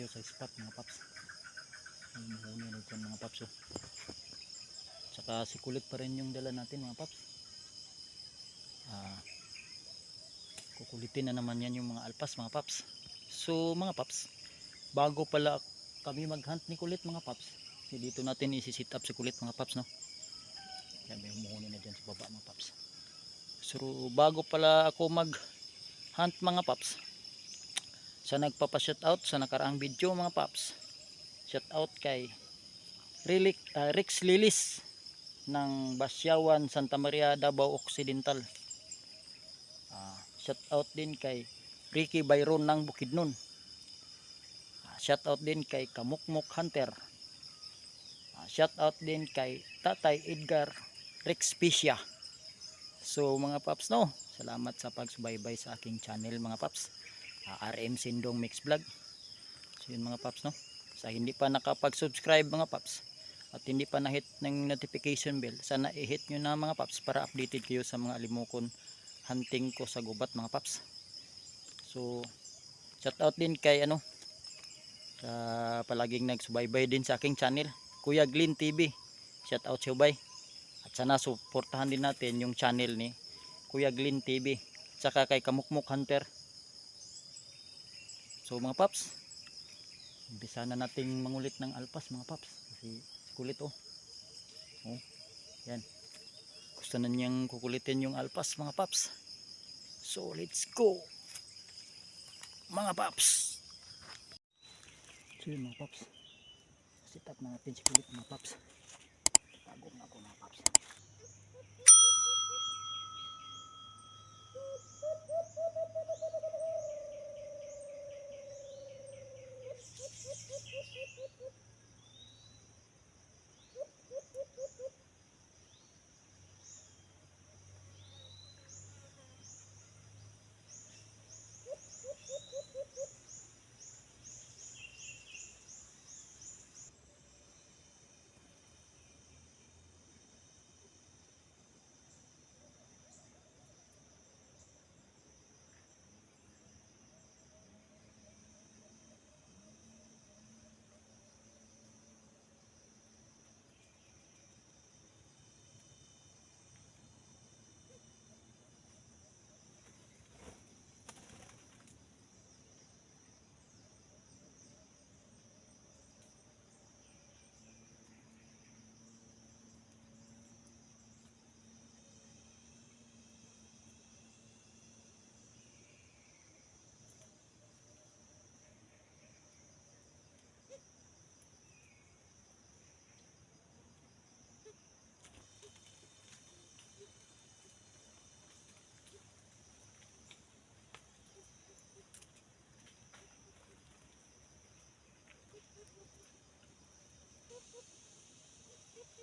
tayo sa spot mga paps. Ay na dyan mga paps oh. Tsaka si kulit pa rin yung dala natin mga paps. Ah, kukulitin na naman yan yung mga alpas mga paps. So mga paps, bago pala kami maghunt ni kulit mga paps. So, dito natin isi-sit up si kulit mga paps no. Yan may humuhuni na dyan sa baba mga paps. So bago pala ako mag hunt mga paps sa nagpapa-shoutout sa nakaraang video mga paps shoutout kay Rilik, ah, Rex Lilis ng Basyawan, Santa Maria, Davao Occidental. Ah, shoutout din kay Ricky Byron ng Bukidnon. Ah, shoutout din kay Kamukmuk Hunter. Ah, shoutout din kay Tatay Edgar Rex Piscia So mga paps no, salamat sa pagsubaybay sa aking channel mga paps. Ah, RM Sindong Mix Vlog. So yun mga paps no. Sa hindi pa nakapag-subscribe mga paps at hindi pa na-hit ng notification bell, sana i-hit nyo na mga paps para updated kayo sa mga alimokon hunting ko sa gubat mga paps. So shout out din kay ano sa palaging nagsubaybay din sa aking channel, Kuya Glenn TV. Shout out sa bay. At sana suportahan din natin yung channel ni Kuya Glenn TV. Tsaka kay Kamukmuk Hunter. So mga paps, umpisa na nating mangulit ng alpas mga paps. Kasi kulit oh. Oh, yan. Gusto na niyang kukulitin yung alpas mga paps. So let's go. Mga paps. So yun mga paps. Sit up na natin si kulit mga paps.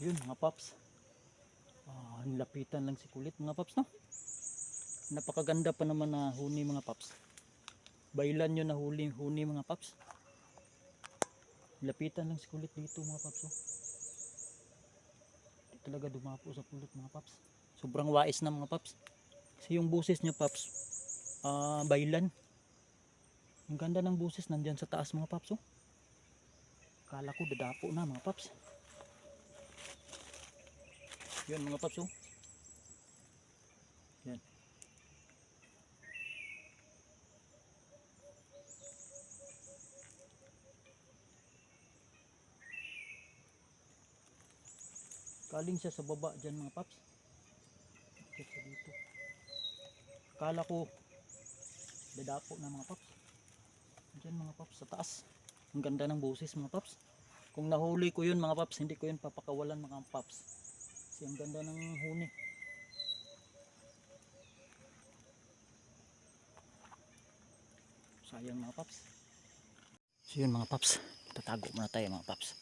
yun mga paps. Ah, nilapitan lang si kulit mga paps no. Napakaganda pa naman na huni mga paps. Bailan yun na huli, huni mga paps. Nilapitan lang si kulit dito mga paps oh. Talaga dumapo sa kulit mga paps. Sobrang wais na mga paps. Kasi yung buses niya paps, ah bailan. Ang ganda ng buses nandyan sa taas mga paps oh. Kala ko dadapo na mga paps. Yun mga paps oh. Yan. Kaling siya sa baba dyan mga paps. Siya dito? Kala ko dadapo na mga paps. Dyan mga paps sa taas. Ang ganda ng boses mga paps. Kung nahuli ko yun mga paps, hindi ko yun papakawalan mga paps. Kasi ang ganda ng huni. Sayang mga paps. So yun mga paps. Tatago muna tayo mga paps.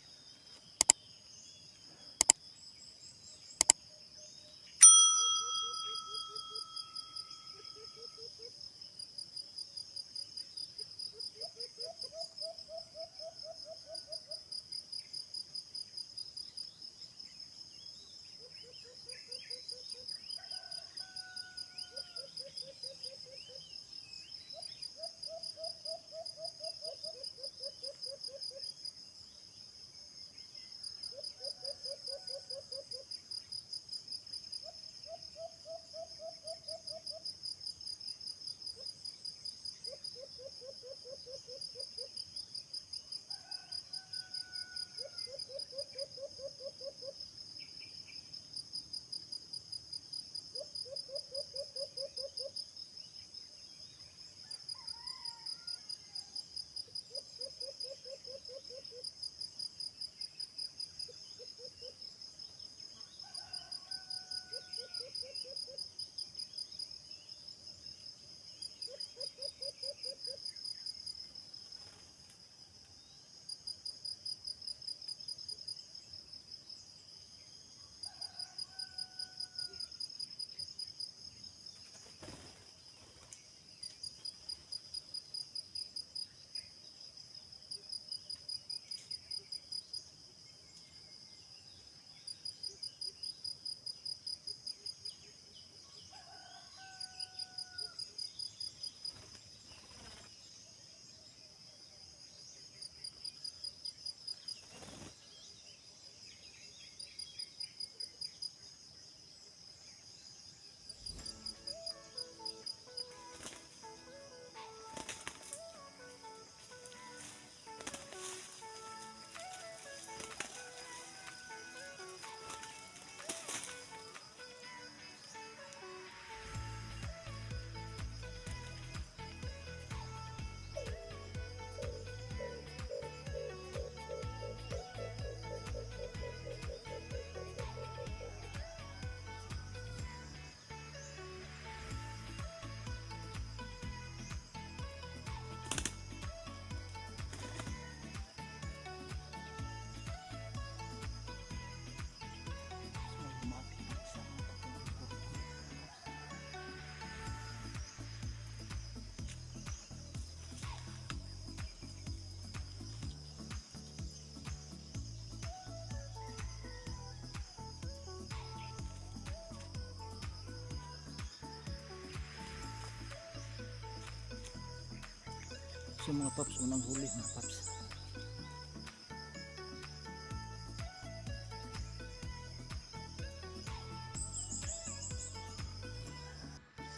So mga paps, unang huli mga paps.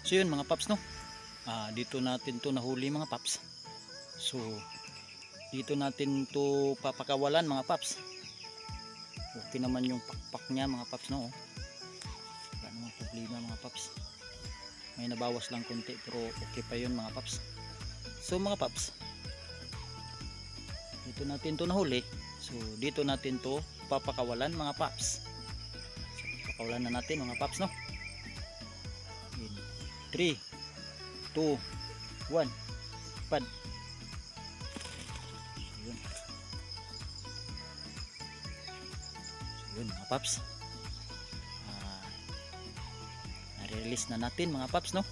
So yun mga paps no. Ah, dito natin to nahuli mga paps. So dito natin to papakawalan mga paps. Okay naman yung pakpak niya mga paps no. Wala namang problema mga paps. May nabawas lang konti pero okay pa yun mga paps. So mga paps, dito natin to nahuli. So dito natin to papakawalan mga paps. So, papakawalan na natin mga paps no. In 3 2 1 pad. Yun. So, mga paps. Ah, nare-release na natin mga paps no.